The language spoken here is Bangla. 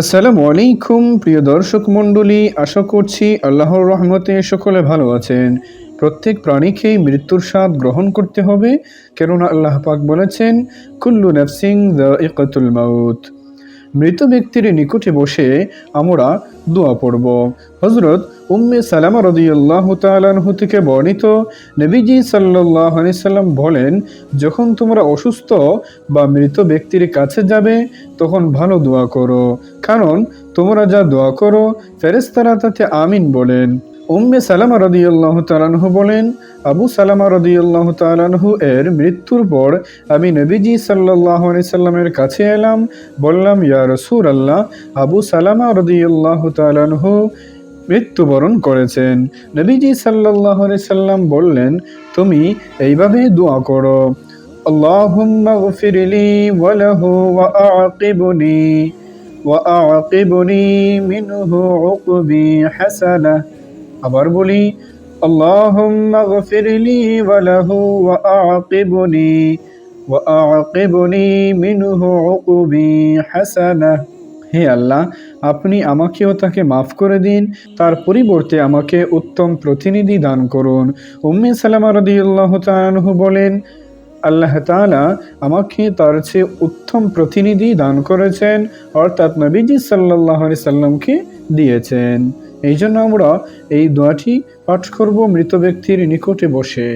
আসসালামু আলাইকুম, প্রিয় দর্শক মণ্ডলী, আশা করছি আল্লাহর রহমতে সকলে ভালো আছেন। প্রত্যেক প্রাণীকেই মৃত্যুর স্বাদ গ্রহণ করতে হবে, কেননা আল্লাহ পাক বলেছেন, কুল্লু নাফসিং দ্য ইকাতুল মাউত। মৃত ব্যক্তির নিকটে বসে আমরা দোয়া পড়ব। হজরত উম্মে সালামা রদিয়াল্লাহ তালানহু থেকে বর্ণিত নবীজি সাল্লাহ সাল্লাম বলেন, যখন তোমরা অসুস্থ বা মৃত ব্যক্তির কাছে যাবে, তখন ভালো দোয়া করো। কারণ তোমরা যা দোয়া করো ফেরেস্তারা তাতে আমিন বলেন। উম্মে সালামা রদিয়াল্লাহ তালানহু বলেন আবু সালামা রদিয়াল্লাহ তালানহু এর মৃত্যুর পর আমি নবীজি সাল্লাহ সাল্লামের কাছে এলাম বললাম ইয়া রসুর আল্লাহ আবু সালামা রদিয়াল্লাহ তালানহু মৃত্যুবরণ করেছেন নবীজি সাল্লাহ সাল্লাম বললেন তুমি এইভাবে দোয়া করো اللهم اغفر لي وله وأعقبني وأعقبني منه عقبي حسنة আবার বলি اللهم اغفر لي وله وأعقبني وأعقبني منه عقبي حسنة হে আল্লাহ আপনি আমাকেও তাকে মাফ করে দিন তার পরিবর্তে আমাকে উত্তম প্রতিনিধি দান করুন উম্মে সালামা রদিউল্লাহ তাআলাহু বলেন আল্লাহ তাআলা আমাকে তার চেয়ে উত্তম প্রতিনিধি দান করেছেন অর্থাৎ নবীজি সাল্লাহ সাল্লামকে দিয়েছেন এই জন্য আমরা এই দোয়াটি পাঠ করব মৃত ব্যক্তির নিকটে বসে।